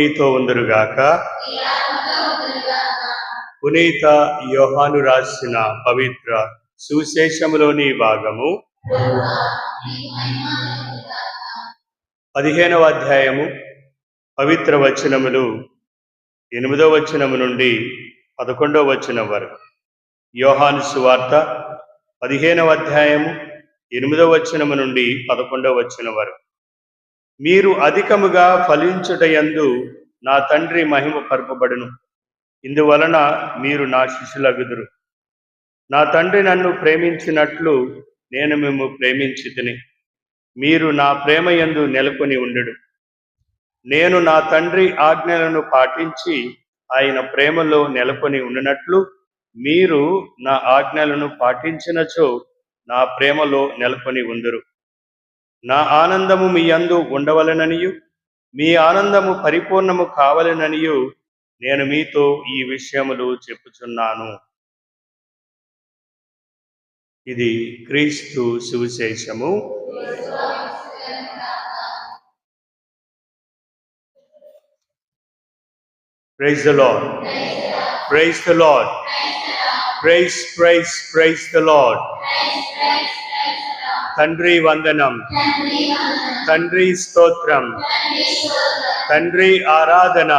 మీతో ఉందరుగాక. పునీత యోహాను రాసిన పవిత్ర సువిశేషములోని భాగము. పదిహేనవ అధ్యాయము పవిత్ర వచనములు ఎనిమిదవ వచనము నుండి పదకొండవ వచనం వరకు. యోహాను సువార్త పదిహేనవ అధ్యాయము ఎనిమిదవ వచనము నుండి పదకొండవ వచనం వరకు. మీరు అధికముగా ఫలించుటయందు నా తండ్రి మహిమ పరపబడును ఇందువలన మీరు నా శిష్యులగుదురు. నా తండ్రి నన్ను ప్రేమించినట్లు నేను మేము ప్రేమించి మీరు నా ప్రేమ యందు నెలకొని ఉండడు. నేను నా తండ్రి ఆజ్ఞలను పాటించి ఆయన ప్రేమలో నెలకొని ఉండినట్లు మీరు నా ఆజ్ఞలను పాటించినచో నా ప్రేమలో నెలకొని ఉందరు. నా ఆనందము మీ అందు ఉండవలననియు మీ ఆనందము పరిపూర్ణము కావలననియు నేను మీతో ఈ విషయములు చెప్పుచున్నాను. ఇది క్రీస్తు సువిశేషము. Praise the Lord praise the Lord praise praise praise the Lord తండ్రి వందనం తండ్రి స్తోత్రం తండ్రి ఆరాధన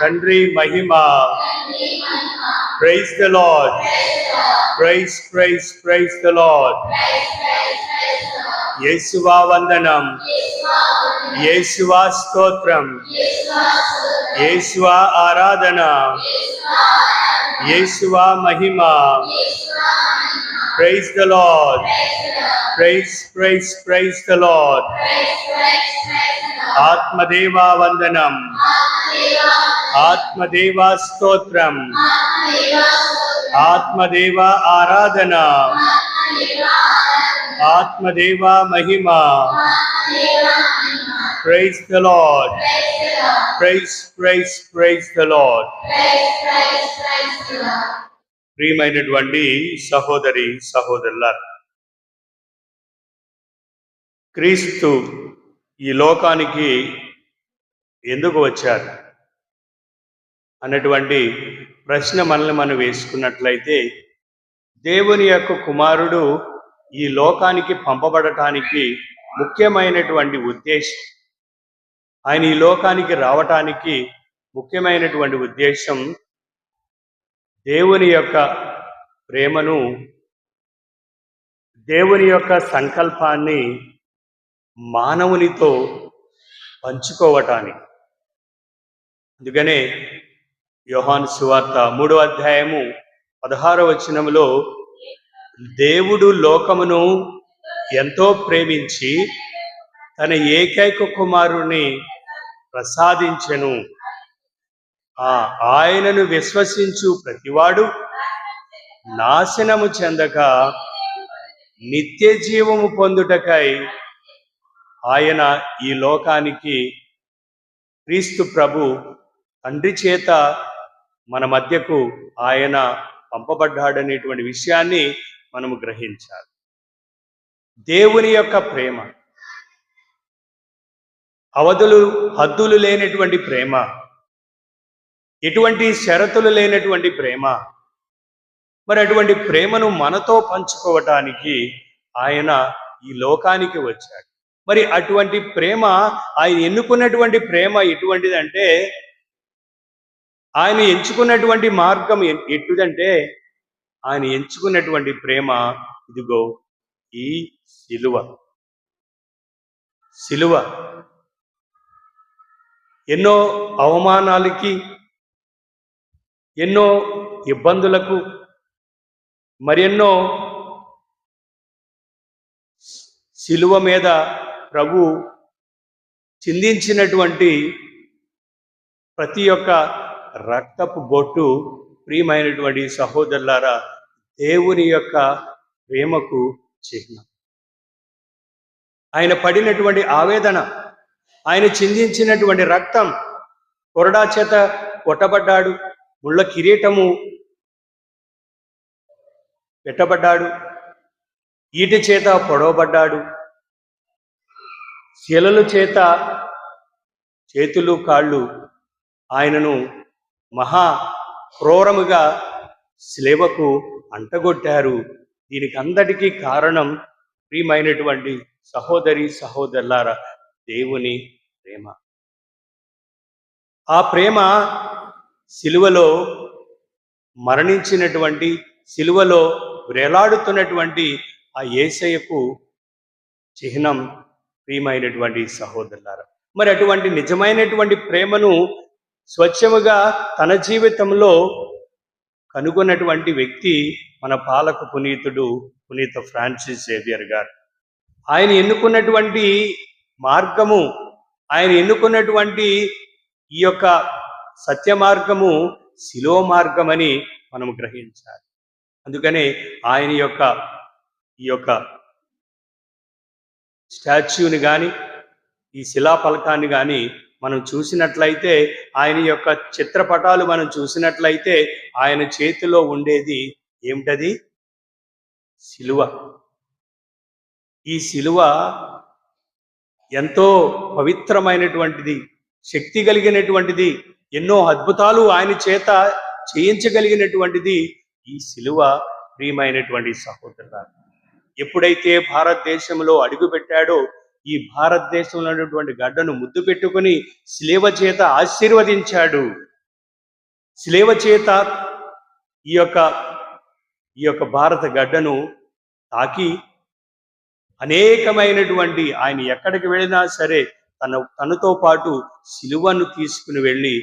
తండ్రి మహిమ praise the Lord praise praise praise the Lord యేసువా వందనం యేసువా స్తోత్రం యేసువా ఆరాధన యేసువా మహిమ Praise the Lord. Praise, praise, praise the Lord. Atmadeva Vandanam. Atmadeva Stotram. Atmadeva Aradhana. Atmadeva Mahima. Praise the Lord. Praise, praise, praise the Lord. Praise, praise, praise the Lord. ప్రియమైనటువంటి సహోదరి సహోదరుల క్రీస్తు ఈ లోకానికి ఎందుకు వచ్చారు అన్నటువంటి ప్రశ్న మనల్ని మనం వేసుకున్నట్లయితే దేవుని యొక్క కుమారుడు ఈ లోకానికి పంపబడటానికి ముఖ్యమైనటువంటి ఉద్దేశం ఆయన ఈ లోకానికి రావటానికి ముఖ్యమైనటువంటి ఉద్దేశం దేవుని యొక్క ప్రేమను దేవుని యొక్క సంకల్పాన్ని మానవునితో పంచుకోవటానికి. అందుకనే యోహాన్ సువార్త మూడో అధ్యాయము పదహారో వచనములో దేవుడు లోకమును ఎంతో ప్రేమించి తన ఏకైక కుమారుని ప్రసాదించెను. ఆయనను విశ్వసించు ప్రతివాడు నాశనము చెందక నిత్య జీవము పొందుటకై ఆయన ఈ లోకానికి క్రీస్తు ప్రభు తండ్రి చేత మన మధ్యకు ఆయన పంపబడ్డాడనేటువంటి విషయాన్ని మనము గ్రహించాలి. దేవుని యొక్క ప్రేమ అవధులు హద్దులు లేనటువంటి ప్రేమ ఎటువంటి షరతులు లేనటువంటి ప్రేమ. మరి అటువంటి ప్రేమను మనతో పంచుకోవటానికి ఆయన ఈ లోకానికి వచ్చాడు. మరి అటువంటి ప్రేమ ఆయన ఎన్నుకున్నటువంటి ప్రేమ ఎటువంటిదంటే ఆయన ఎంచుకున్నటువంటి మార్గం ఎ- ఎటువంటిదంటే ఆయన ఎంచుకున్నటువంటి ప్రేమ ఇదిగో ఈ సిలువ. సిలువ. ఎన్నో అవమానాలకి ఎన్నో ఇబ్బందులకు మరెన్నో శిలువ మీద ప్రభు చిందించినటువంటి ప్రతి ఒక్క రక్తపు బొట్టు ప్రియమైనటువంటి సహోదరులారా దేవుని యొక్క ప్రేమకు చిహ్నం. ఆయన పడినటువంటి ఆవేదన ఆయన చిందించినటువంటి రక్తం కొరడా చేత కొట్టబడ్డాడు. ముళ్ళ కిరీటము పెట్టబడ్డాడు. ఈటి చేత పొడవబడ్డాడు. శిలల చేత చేతులు కాళ్ళు ఆయనను మహా క్రూరముగా శిలేవకు అంటగొట్టారు. దీనికి అందటికీ కారణం ప్రియమైనటువంటి సహోదరి సహోదరులారా దేవుని ప్రేమ. ఆ ప్రేమ సిలువలో మరణించినటువంటి సిలువలో వేలాడుతున్నటువంటి ఆ ఏసయ్యకు చిహ్నం ప్రియమైనటువంటి సహోదరులారా. మరి అటువంటి నిజమైనటువంటి ప్రేమను స్వచ్ఛముగా తన జీవితంలో కనుగొన్నటువంటి వ్యక్తి మన పాలక పునీతుడు పునీత ఫ్రాన్సిస్ జేవియర్ గారు. ఆయన ఎన్నుకున్నటువంటి మార్గము ఆయన ఎన్నుకున్నటువంటి ఈ యొక్క సత్య మార్గము శిలో మార్గమని మనం గ్రహించాలి. అందుకనే ఆయన యొక్క ఈ యొక్క స్టాచ్యూని కానీ ఈ శిలాఫలకాన్ని కానీ మనం చూసినట్లయితే ఆయన యొక్క చిత్రపటాలు మనం చూసినట్లయితే ఆయన చేతిలో ఉండేది ఏమిటది? శిలువ. ఈ శిలువ ఎంతో పవిత్రమైనటువంటిది శక్తి కలిగినటువంటిది ఎన్నో అద్భుతాలు ఆయన చేత చేయించగలిగినటువంటిది ఈ శిలువ ప్రియమైనటువంటి సహోదరులారా. ఎప్పుడైతే భారతదేశంలో అడుగుపెట్టాడో ఈ భారతదేశంలో ఉన్నటువంటి గడ్డను ముద్దు పెట్టుకుని శిలేవ చేత ఆశీర్వదించాడు. శిలేవ చేత ఈ యొక్క ఈ యొక్క భారత గడ్డను తాకి అనేకమైనటువంటి ఆయన ఎక్కడికి వెళ్ళినా సరే తన తనతో పాటు శిలువను తీసుకుని వెళ్ళి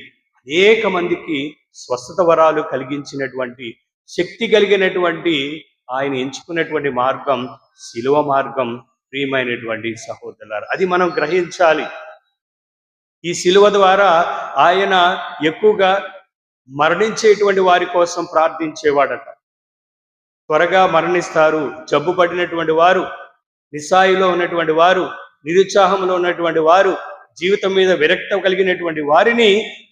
అనేక మందికి స్వస్థత వరాలు కలిగించినటువంటి శక్తి కలిగినటువంటి ఆయన ఎంచుకున్నటువంటి మార్గం శిలువ మార్గం ప్రియమైనటువంటి సహోదరులారు. అది మనం గ్రహించాలి. ఈ శిలువ ద్వారా ఆయన ఎక్కువగా మరణించేటువంటి వారి కోసం ప్రార్థించేవాడట. త్వరగా మరణిస్తారు. జబ్బు పడినటువంటి వారు నిస్సాయిలో ఉన్నటువంటి వారు నిరుత్సాహంలో ఉన్నటువంటి వారు జీవితం మీద విరక్తం కలిగినటువంటి వారిని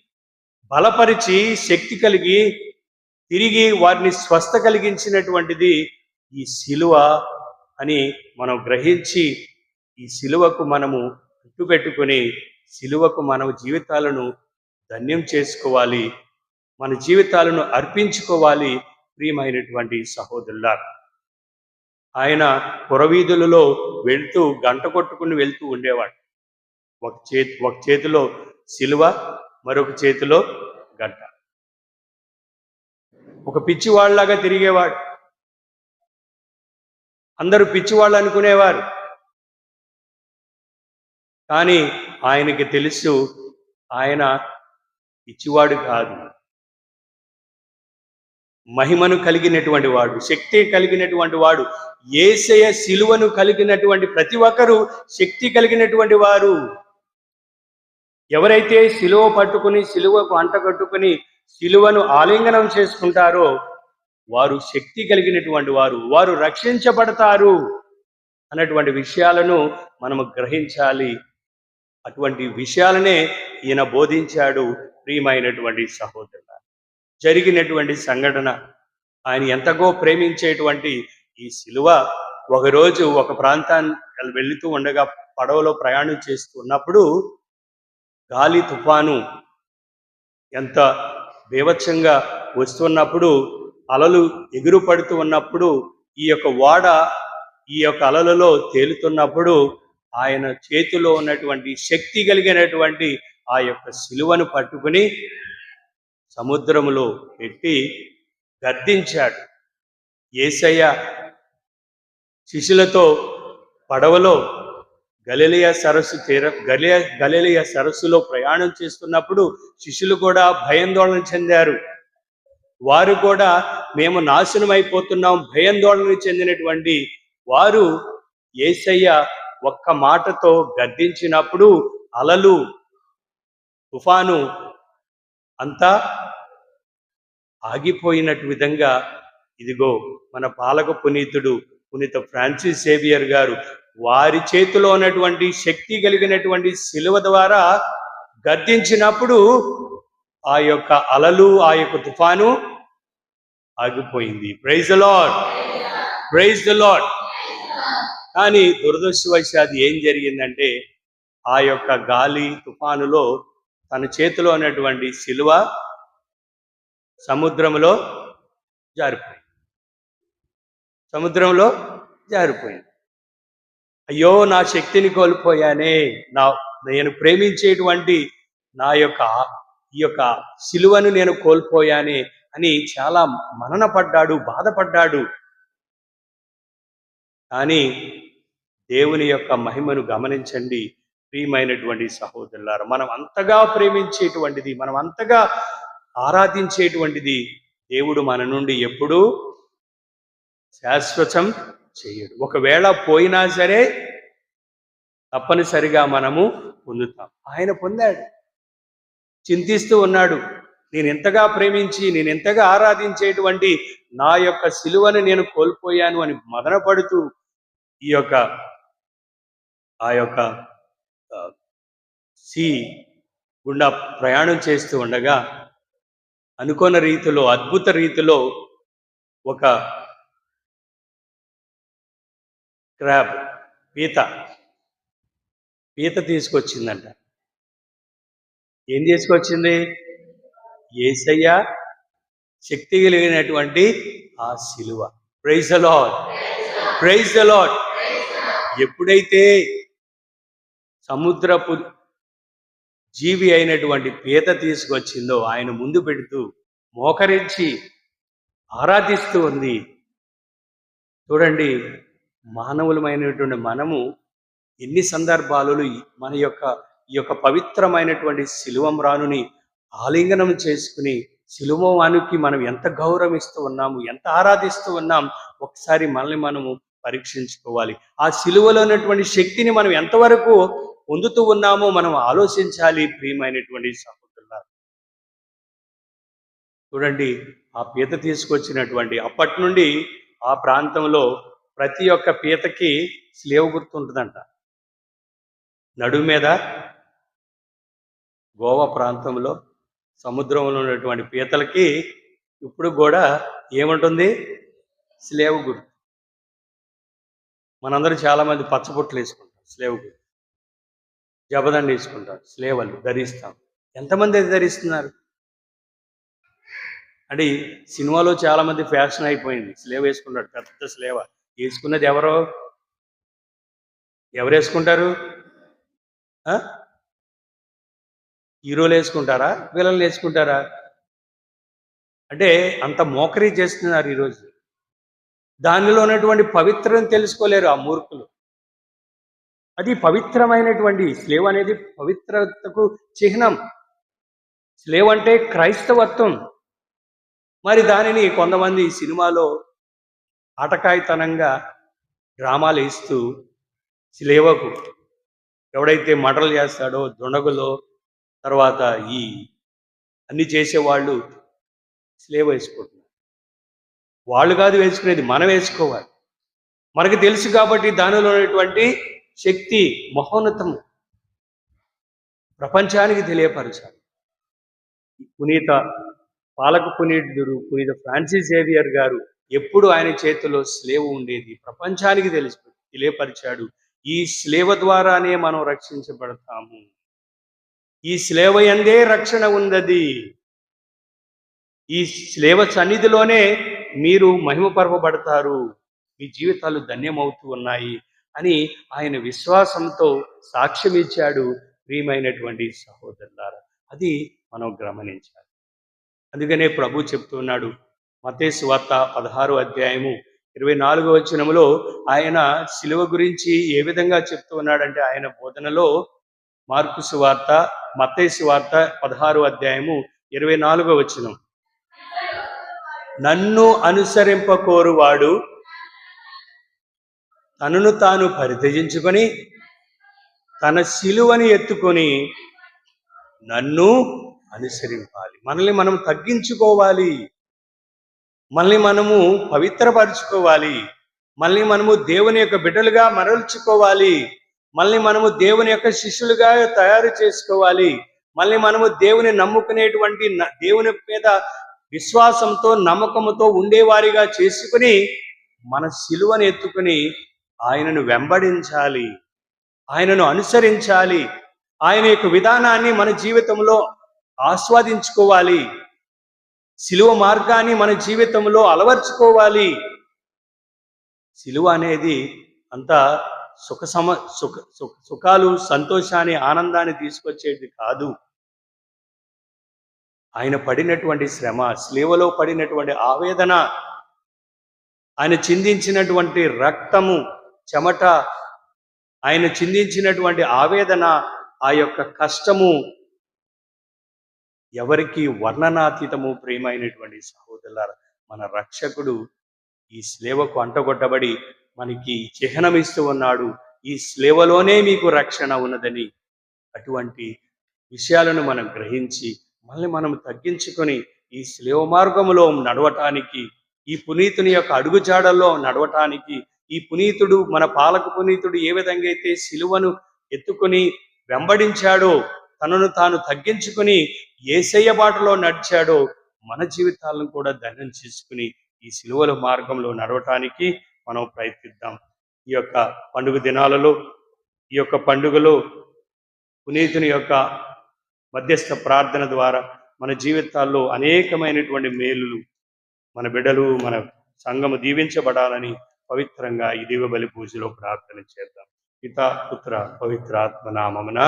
బలపరిచి శక్తి కలిగి తిరిగి వారిని స్వస్థ కలిగించినటువంటిది ఈ శిలువ అని మనం గ్రహించి ఈ శిలువకు మనము పెట్టుకుని శిలువకు మన జీవితాలను ధన్యం చేసుకోవాలి మన జీవితాలను అర్పించుకోవాలి ప్రియమైనటువంటి సహోదరులారా. ఆయన పురవీధులలో వెళ్తూ గంట కొట్టుకుని వెళ్తూ ఉండేవాడు. ఒక చేతి ఒక చేతిలో శిలువ మరొక చేతిలో గంట. ఒక పిచ్చివాళ్ళలాగా తిరిగేవాడు. అందరూ పిచ్చివాళ్ళు అనుకునేవారు. కానీ ఆయనకి తెలుసు ఆయన పిచ్చివాడు కాదు. మహిమను కలిగినటువంటి వాడు శక్తి కలిగినటువంటి వాడు ఏసయ శిలువను కలిగినటువంటి ప్రతి ఒక్కరూ శక్తి కలిగినటువంటి వారు. ఎవరైతే శిలువ పట్టుకుని శిలువకు అంటగట్టుకుని శిలువను ఆలింగనం చేసుకుంటారో వారు శక్తి కలిగినటువంటి వారు వారు రక్షించబడతారు అన్నటువంటి విషయాలను మనము గ్రహించాలి. అటువంటి విషయాలనే ఈయన బోధించాడు ప్రియమైనటువంటి సహోదరుల జరిగినటువంటి సంఘటన ఆయన ఎంతగో ప్రేమించేటువంటి ఈ శిలువ ఒకరోజు ఒక ప్రాంతాన్ని వెళుతూ ఉండగా పడవలో ప్రయాణం చేస్తున్నప్పుడు గాలి తుఫాను ఎంత బీభత్సంగా వస్తున్నప్పుడు అలలు ఎగురు పడుతూ ఉన్నప్పుడు ఈ యొక్క ఓడ ఈ యొక్క అలలలో తేలుతున్నప్పుడు ఆయన చేతిలో ఉన్నటువంటి శక్తి కలిగినటువంటి ఆ యొక్క శిలువను పట్టుకుని సముద్రములో పెట్టి గద్దించాడు. ఏసయ్య శిష్యులతో పడవలో గలలియా సరస్సు తీర గలియ గలలియా సరస్సులో ప్రయాణం చేస్తున్నప్పుడు శిష్యులు కూడా భయాందోళన చెందారు. వారు కూడా మేము నాశనం అయిపోతున్నాం భయాందోళన చెందినటువంటి వారు ఏసయ్య ఒక్క మాటతో గద్దించినప్పుడు అలలు తుఫాను అంతా ఆగిపోయినట్టు విధంగా ఇదిగో మన పాలక పునీతుడు పునీత ఫ్రాన్సిస్ సేవియర్ గారు వారి చేతిలో ఉన్నటువంటి శక్తి కలిగినటువంటి శిలువ ద్వారా గద్దించినప్పుడు ఆ యొక్క అలలు ఆ యొక్క తుఫాను ఆగిపోయింది. Praise the Lord praise the Lord కానీ దురదృష్టవశాది ఏం జరిగిందంటే ఆ యొక్క గాలి తుఫానులో తన చేతిలో ఉన్నటువంటి శిలువ సముద్రంలో జారిపోయింది. సముద్రంలో జారిపోయింది. అయ్యో నా శక్తిని కోల్పోయానే. నా నేను ప్రేమించేటువంటి నా యొక్క ఈ యొక్క సిలువను నేను కోల్పోయానే అని చాలా మననపడ్డాడు బాధపడ్డాడు. కానీ దేవుని యొక్క మహిమను గమనించండి ప్రియమైనటువంటి సహోదరులారు. మనం అంతగా ప్రేమించేటువంటిది మనం అంతగా ఆరాధించేటువంటిది దేవుడు మన నుండి ఎప్పుడూ శాశ్వతం చేయడు. ఒకవేళ పోయినా సరే తప్పనిసరిగా మనము పొందుతాం. ఆయన పొందాడు. చింతిస్తూ ఉన్నాడు. నేను ఎంతగా ప్రేమించి నేను ఎంతగా ఆరాధించేటువంటి నా యొక్క సిలువను నేను కోల్పోయాను అని మదనపడుతూ ఈ యొక్క ఆ యొక్క సి సీ గుండా ప్రయాణం చేస్తూ ఉండగా అనుకున్న రీతిలో అద్భుత రీతిలో ఒక క్రాబ్ పీత. పీత తీసుకొచ్చిందంట. ఏం తీసుకొచ్చింది? ఏసయ్య శక్తి కలిగినటువంటి ఆ శిలువ ప్రైజ్ లాడ్ ప్రైజ్ లాడ్ ఎప్పుడైతే సముద్రపు జీవి అయినటువంటి పీత తీసుకొచ్చిందో ఆయన ముందు పెడుతూ మోకరించి ఆరాధిస్తూ ఉంది. చూడండి మానవులమైనటువంటి మనము ఎన్ని సందర్భాలలో మన యొక్క ఈ యొక్క పవిత్రమైనటువంటి శిలువం రాణుని ఆలింగనం చేసుకుని శిలువవానికి మనం ఎంత గౌరవిస్తూ ఉన్నాము ఎంత ఆరాధిస్తూ ఉన్నాం ఒకసారి మనల్ని మనము పరీక్షించుకోవాలి. ఆ శిలువలో ఉన్నటువంటి శక్తిని మనం ఎంతవరకు పొందుతూ ఉన్నామో మనం ఆలోచించాలి ప్రియమైనటువంటి సహోదరులారు. చూడండి ఆ పీత తీసుకొచ్చినటువంటి అప్పటి నుండి ఆ ప్రాంతంలో ప్రతి ఒక్క పీతకి స్లేవ్ గుర్తుంటుందంట. నడుము మీద గోవా ప్రాంతంలో సముద్రంలో ఉన్నటువంటి పీతలకి ఇప్పుడు కూడా ఏముంటుంది? స్లేవ్ గుర్తు. మనందరూ చాలామంది పచ్చబొట్లు వేసుకుంటాం స్లేవ్ గుర్తు. జబదండి వేసుకుంటాం స్లేవలు ధరిస్తాం. ఎంతమంది అది ధరిస్తున్నారు? అంటే సినిమాలో చాలామంది ఫ్యాషన్ అయిపోయింది స్లేవ్ వేసుకున్నాడు పెద్ద స్లేవ. వేసుకున్నది ఎవరో? ఎవరు వేసుకుంటారు ఆ? హీరోలు వేసుకుంటారా విలన్లు వేసుకుంటారా అంటే అంత మోకరీ చేస్తున్నారు ఈరోజు. దానిలో ఉన్నటువంటి పవిత్రను తెలుసుకోలేరు ఆ మూర్ఖులు. అది పవిత్రమైనటువంటి స్లేవ్ అనేది పవిత్రతకు చిహ్నం. స్లేవ్ అంటే క్రైస్తవత్వం. మరి దానిని కొంతమంది సినిమాలో ఆటకాయితనంగా డ్రామాలు ఇస్తూ స్లేవకు ఎవడైతే మటలు చేస్తాడో దుండగులో తర్వాత ఈ అన్ని చేసేవాళ్ళు స్లేవ్ వేసుకుంటున్నారు. వాళ్ళు కాదు వేసుకునేది మనం వేసుకోవాలి. మనకు తెలుసు కాబట్టి దానిలో ఉన్నటువంటి శక్తి మహోన్నతము ప్రపంచానికి తెలియపరచాలి. పునీత పాలక పునీతుడు పునీత ఫ్రాన్సిస్ జేవియర్ గారు ఎప్పుడు ఆయన చేతిలో స్లేవ్ ఉండేది? ప్రపంచానికి తెలిసి తెలియపరిచాడు. ఈ స్లేవ ద్వారానే మనం రక్షించబడతాము. ఈ స్లేవ ఎందే రక్షణ ఉన్నది. ఈ స్లేవ సన్నిధిలోనే మీరు మహిమపరపబడతారు. మీ జీవితాలు ధన్యమవుతూ ఉన్నాయి అని ఆయన విశ్వాసంతో సాక్ష్యం ఇచ్చాడు ప్రియమైనటువంటి సహోదరులారా. అది మనం గమనించాలి. అందుకనే ప్రభు చెప్తున్నాడు మతేసు వార్త పదహారు అధ్యాయము ఇరవై నాలుగో వచనములో ఆయన శిలువ గురించి ఏ విధంగా చెప్తూ ఉన్నాడంటే ఆయన బోధనలో మార్కుసు వార్త మతేసు వార్త పదహారు అధ్యాయము ఇరవై నాలుగో వచనం. నన్ను అనుసరింపకోరువాడు తనను తాను పరిత్యజించుకొని తన శిలువని ఎత్తుకొని నన్ను అనుసరింపాలి. మనల్ని మనం తగ్గించుకోవాలి. మనల్ని మనము పవిత్రపరుచుకోవాలి. మళ్ళీ మనము దేవుని యొక్క బిడ్డలుగా మరల్చుకోవాలి. మళ్ళీ మనము దేవుని యొక్క శిష్యులుగా తయారు చేసుకోవాలి. మళ్ళీ మనము దేవుని నమ్ముకునేటువంటి న- దేవుని మీద విశ్వాసంతో నమ్మకంతో ఉండేవారిగా చేసుకుని మన శిలువను ఎత్తుకుని ఆయనను వెంబడించాలి. ఆయనను అనుసరించాలి. ఆయన యొక్క విధానాన్ని మన జీవితంలో ఆస్వాదించుకోవాలి. సిలువ మార్గాన్ని మన జీవితంలో అలవర్చుకోవాలి. సిలువ అనేది అంత సుఖ సమ సుఖ సుఖ సుఖాలు సంతోషాన్ని ఆనందాన్ని తీసుకొచ్చేది కాదు. ఆయన పడినటువంటి శ్రమ స్లీవలో పడినటువంటి ఆవేదన ఆయన చిందించినటువంటి రక్తము చెమట ఆయన చిందించినటువంటి ఆవేదన ఆ యొక్క కష్టము ఎవరికి వర్ణనాతీతము ప్రియమైనటువంటి సహోదరుల మన రక్షకుడు ఈ స్లేవకు అంటగొట్టబడి మనకి చిహ్నం ఇస్తూ ఉన్నాడు. ఈ స్లేవలోనే మీకు రక్షణ ఉన్నదని అటువంటి విషయాలను మనం గ్రహించి మళ్ళీ మనం తగ్గించుకొని ఈ స్లేవ మార్గంలో నడవటానికి ఈ పునీతుని యొక్క అడుగుజాడల్లో నడవటానికి ఈ పునీతుడు మన పాలక పునీతుడు ఏ విధంగా అయితే శిలువను ఎత్తుకొని వెంబడించాడో తనను తాను తగ్గించుకొని ఏసయ్య బాటలో నడిచాడో మన జీవితాలను కూడా ధన్యం చేసుకుని ఈ సిలువల మార్గంలో నడవటానికి మనం ప్రయత్నిద్దాం. ఈ యొక్క పండుగ దినాలలో ఈ యొక్క పండుగలో పునీతుని యొక్క మధ్యస్థ ప్రార్థన ద్వారా మన జీవితాల్లో అనేకమైనటువంటి మేలులు మన బిడ్డలు మన సంఘము దీవించబడాలని పవిత్రంగా ఈ దివ్య బలి పూజలో ప్రార్థన చేద్దాం. పిత పుత్ర పవిత్రాత్మ నామమున.